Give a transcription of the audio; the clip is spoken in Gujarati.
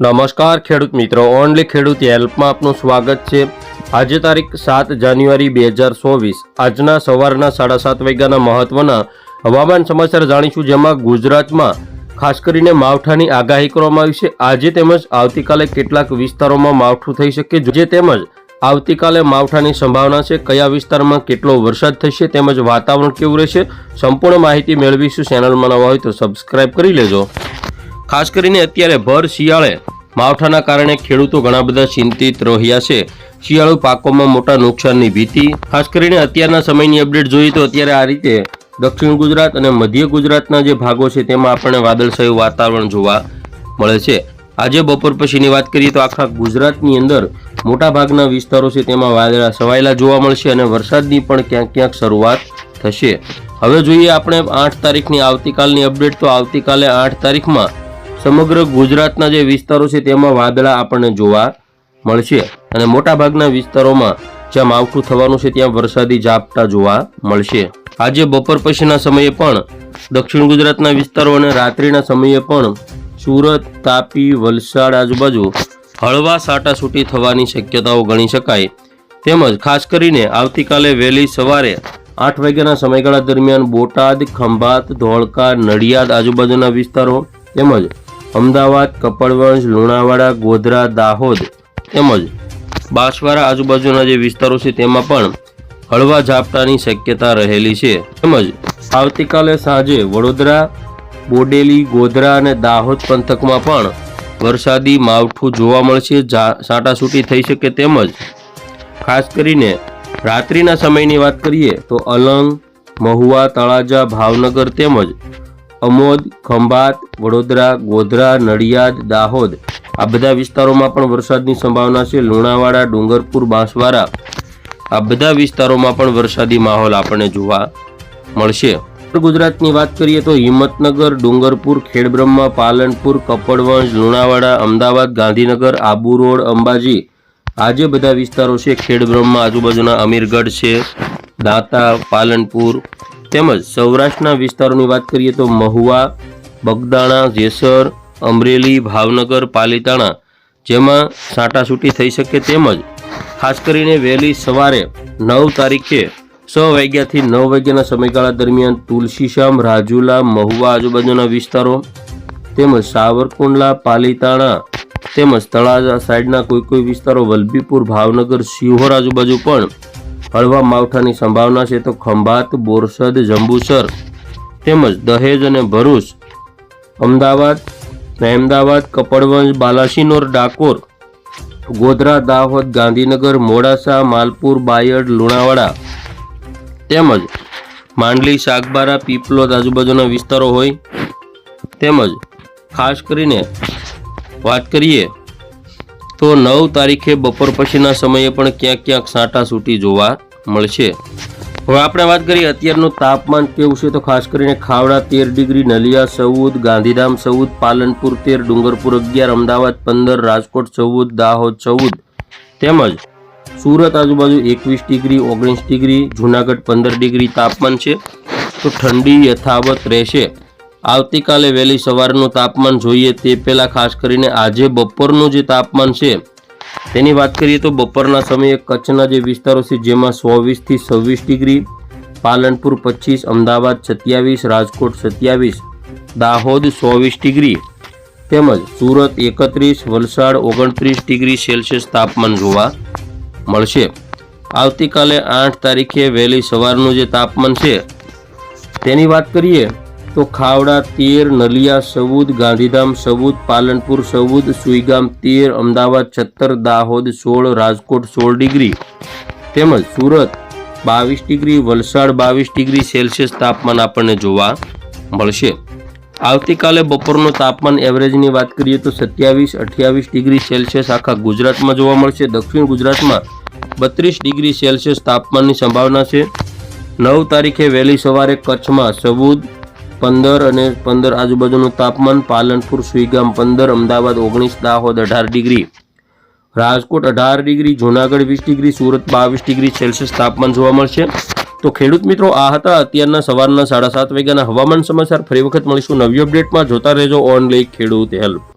નમસ્કાર ખેડૂત મિત્રો, ઓનલી ખેડૂત હેલ્પમાં આપનું સ્વાગત છે. આજે તારીખ સાત જાન્યુઆરી બે હજાર ચોવીસ. આજના સવારના સાડા સાત વાગ્યાના મહત્વના હવામાન સમાચાર જાણીશું, જેમાં ગુજરાતમાં ખાસ કરીને માવઠાની આગાહી કરવામાં આવી છે. આજે તેમજ આવતીકાલે કેટલાક વિસ્તારોમાં માવઠું થઈ શકે જે તેમજ આવતીકાલે માવઠાની સંભાવના છે. કયા વિસ્તારમાં કેટલો વરસાદ થશે તેમજ વાતાવરણ કેવું રહેશે, સંપૂર્ણ માહિતી મેળવીશું. ચેનલમાં નવા હોય તો સબસ્ક્રાઇબ કરી લેજો. ખાસ કરીને અત્યારે ભર શિયાળે. માવઠાના કારણે ખેડૂતો ઘણા બધા ચિંતિત રહ્યા છે. શિયાળુ પાકોમાં મોટા નુકસાનની ભીતિ. ખાસ કરીને અત્યારના સમયની અપડેટ જોઈએ તો અત્યારે આ રીતે દક્ષિણ ગુજરાત અને મધ્ય ગુજરાતના જે ભાગો છે તેમાં આપણને વાદળછાયું વાતાવરણ જોવા મળે છે. આજે બપોર પછીની વાત કરીએ તો આખા ગુજરાતની અંદર મોટા ભાગના વિસ્તારો છે તેમાં વાદળા છવાયેલા જોવા મળશે અને વરસાદની પણ ક્યાંક ક્યાંક શરૂઆત થશે. હવે જોઈએ આપણે આઠ તારીખની આવતીકાલની અપડેટ તો આવતીકાલે આઠ તારીખમાં સમગ્ર ગુજરાતના જે વિસ્તારો છે તેમાં વાદળા આપણને જોવા મળશે. અને મોટાભાગના વિસ્તારોમાં જ્યાં માવઠું થવાનું છે ત્યાં વરસાદી ઝાપટા જોવા મળશે. આજે બપોર પછીના સમયે પણ દક્ષિણ ગુજરાતના વિસ્તારો અને રાત્રિના સમયે પણ સુરત, તાપી, વલસાડ આજુબાજુ હળવા સાટાસૂટી થવાની શક્યતાઓ ગણી શકાય. તેમજ ખાસ કરીને આવતીકાલે વહેલી સવારે આઠ વાગ્યાના સમયગાળા દરમિયાન બોટાદ, ખંભાત, ધોળકા, નડિયાદ આજુબાજુના વિસ્તારો તેમજ અમદાવાદ, કપડવંજ, લુણાવાડા, ગોધરા, દાહોદ તેમજ બાંસવાડા આજુબાજુના જે વિસ્તારો છે તેમાં પણ હળવા ઝાપટાની શક્યતા રહેલી છે. તેમજ આવતીકાલે સાંજે વડોદરા, બોડેલી, ગોધરા અને દાહોદ પંથકમાં પણ વરસાદી માવઠું જોવા મળશે. સાટાસૂટી થઈ શકે તેમજ ખાસ કરીને રાત્રિના સમયની વાત કરીએ તો અલંગ, મહુવા, તળાજા, ભાવનગર તેમજ અમોદ, ખંભાત, વડોદરા, ગોધરા, નડિયાદ, દાહોદ આ બધા વિસ્તારોમાં પણ વરસાદની સંભાવના છે. લુણાવાડા, ડુંગરપુર, બાંસવાડા આ બધા વિસ્તારોમાં પણ વરસાદી માહોલ આપણને જોવા મળશે. ગુજરાતની વાત કરીએ તો હિંમતનગર, ડુંગરપુર, ખેડબ્રહ્મા, પાલનપુર, કપડવંજ, લુણાવાડા, અમદાવાદ, ગાંધીનગર, આબુ રોડ, અંબાજી આ જે બધા વિસ્તારો છે, ખેડબ્રહ્મા આજુબાજુના અમીરગઢ છે, દાંતા, પાલનપુર તેમજ સૌરાષ્ટ્રના વિસ્તારોની વાત કરીએ તો મહુવા, બગદાણા, જેસર, અમરેલી, ભાવનગર, પાલીતાણા, જેમાં સાટાસૂટી થઈ શકે તેમજ ખાસ કરીને વહેલી સવારે નવ તારીખે છ વાગ્યાથી નવ વાગ્યાના સમયગાળા દરમિયાન તુલસીશ્યામ રાજુલા, મહુવા આજુબાજુના વિસ્તારો તેમજ સાવરકુંડલા, પાલીતાણા તેમજ તળાજા સાઈડના કોઈ કોઈ વિસ્તારો વલભીપુર, ભાવનગર, શિહોર આજુબાજુ પણ હળવા માવઠાની સંભાવના છે તો ખંભાત, બોરસદ, જંબુસર તેમજ દહેજ અને ભરૂચ, અમદાવાદ અમદાવાદ કપડવંજ, બાલાસિનોર, ડાકોર, ગોધરા, દાહોદ, ગાંધીનગર, મોડાસા, માલપુર, બાયડ, લુણાવાડા તેમજ માંડલી શાકબારા પીપલોદ આજુબાજુના વિસ્તારો હોય તેમજ ખાસ કરીને વાત કરીએ તો નવ તારીખે બપોર પછીના સમયે પણ ક્યાંક ક્યાંક સાંટા સૂટી જોવા મળશે. હવે આપણે વાત કરીએ અત્યારનું તાપમાન કેવું છે તો ખાસ કરીને ખાવડા તેર ડિગ્રી, નલિયા ચૌદ ગાંધીધામ ચૌદ પાલનપુર તેર, ડુંગરપુર અગિયાર, અમદાવાદ પંદર, રાજકોટ ચૌદ, દાહોદ ચૌદ. તેમજ સુરત આજુબાજુ એકવીસ ડિગ્રી, ઓગણીસ ડિગ્રી, જુનાગઢ પંદર ડિગ્રી તાપમાન છે. તો ઠંડી યથાવત રહેશે. આવતીકાલે વહેલી સવારનું તાપમાન જોઈએ તે પહેલાં ખાસ કરીને આજે બપોરનું જે તાપમાન છે, તેની વાત કરીએ તો બપોરના સમયે કચ્છના જે વિસ્તારો છે, જેમાં ચોવીસથી છવ્વીસ ડિગ્રી, પાલનપુર પચીસ, અમદાવાદ સત્યાવીસ, રાજકોટ સત્યાવીસ, દાહોદ ચોવીસ ડિગ્રી, તેમજ સુરત એકત્રીસ, વલસાડ ઓગણત્રીસ ડિગ્રી સેલ્સિયસ તાપમાન જોવા મળશે. આવતીકાલે આઠ તારીખે વહેલી સવારનું જે તાપમાન છે, તેની વાત કરીએ તો ખાવડા, તેર, નલિયા સૌદ ગાંધીધામ ચૌદ પાલનપુર સૌદ સુઈગામ, તેર, અમદાવાદ, છત્તર, દાહોદ, સોળ, રાજકોટ, સોળ ડિગ્રી. તેમજ સુરત, બાવીસ ડિગ્રી, વલસાડ, બાવીસ ડિગ્રી સેલ્સિયસ તાપમાન આપણને જોવા મળશે. આવતીકાલે બપોરનું તાપમાન એવરેજની વાત કરીએ તો સત્યાવીસ, અઠ્યાવીસ ડિગ્રી સેલ્સિયસ આખા ગુજરાતમાં જોવા મળશે. દક્ષિણ ગુજરાતમાં બત્રીસ ડિગ્રી સેલ્સિયસ તાપમાનની સંભાવના છે. નવ તારીખે વહેલી સવારે કચ્છમાં ચૌદ પંદર અને પંદર આજુબાજુનું તાપમાન પાલનપુર, સુઈગામ પંદર, અમદાવાદ ઓગણીસ, દાહોદ અઢાર ડિગ્રી. રાજકોટ અઢાર ડિગ્રી, જૂનાગઢ વીસ ડિગ્રી, સુરત બાવીસ ડિગ્રી સેલ્સિયસ તાપમાન જોવા મળશે. તો ખેડૂત મિત્રો, આ હતા અત્યારના સવારના સાડા સાત વાગ્યાના હવામાન સમાચાર. ફરી વખત મળીશું નવી અપડેટમાં. જોતા રહેજો ઓન લઈ ખેડૂત હેલ્પ.